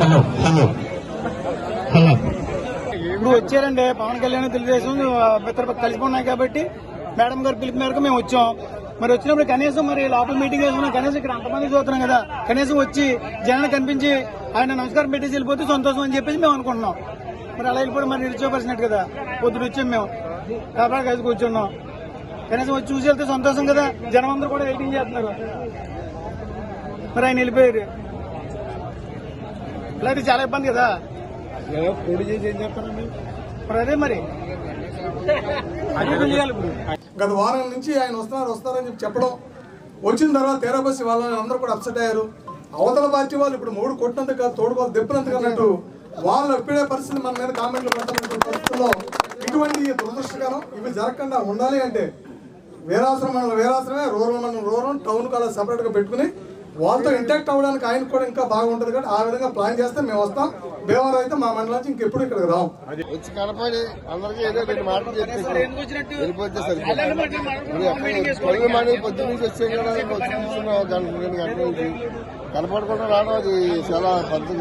Hello hello. Hello. ఇప్పుడు వచ్చారండి పవన్ కళ్యాణ్ తెలుగుదేశం మిత్ర కలిసి ఉన్నాయి కాబట్టి మేడం గారు పిలుపు మేరకు మేము వచ్చాం. మరి వచ్చినప్పుడు కనీసం మరి లోపల మీటింగ్ వేసుకున్నాం కనీసం ఇక్కడ అంతమంది చూస్తున్నాం కదా కనీసం వచ్చి జనాన్ని కనిపించి ఆయన నమస్కారం పెట్టేసి వెళ్ళిపోతే సంతోషం అని చెప్పేసి మేము అనుకుంటున్నాం. మరి అలా వెళ్ళిపోవడం మరి నిలిచిపోవలసినట్టు కదా పొద్దున వచ్చాం మేము. కాబట్టి కలిసి కూర్చున్నాం. కనీసం వచ్చి చూసి వెళ్తే సంతోషం కదా జనం అందరూ కూడా వెయిటింగ్ చేస్తున్నారు. మరి ఆయన వెళ్ళిపోయారు. ఇలా అయితే చాలా ఇబ్బంది కదా. పొడి చేసి ఏం చెప్తారండి మరి అదే మరి. గత వారం నుంచి ఆయన వస్తున్నారు వస్తారని చెప్పి చెప్పడం. వచ్చిన తర్వాత తెరబసి వాళ్ళని అందరూ కూడా అప్సెట్ అయ్యారు. అవతల పార్టీ వాళ్ళు ఇప్పుడు మూడు కొట్టినందుకు కాదు తోడుకోవాలి దెప్పినందుకు అన్నట్టు వాళ్ళు ఎప్పుడే పరిస్థితి మన మీద కామెంట్లు పెట్టినటువంటి పరిస్థితుల్లో ఇటువంటి దురదృష్టకరం ఇవి జరగకుండా ఉండాలి అంటే వీరాశ్రమం మండలం వీరాశ్రమే రూరల్ మండలం రూరల్ టౌన్ కాలేజ్ సపరేట్గా పెట్టుకుని వాళ్ళతో ఇంటాక్ట్ అవ్వడానికి ఆయనకు కూడా ఇంకా బాగుంటుంది కాబట్టి ఆ విధంగా ప్లాన్ చేస్తే మేము వస్తాం. భీమవరం అయితే మా మండలం నుంచి ఇంకెప్పుడు ఇక్కడికి రాం వచ్చి కనపడి అందరికీ ఏదో రెండు మాటలు నుంచి వచ్చాం కదా గంట రెండు గంటల. నుంచి కనపడకుండా రావడం అది చాలా పద్ధతి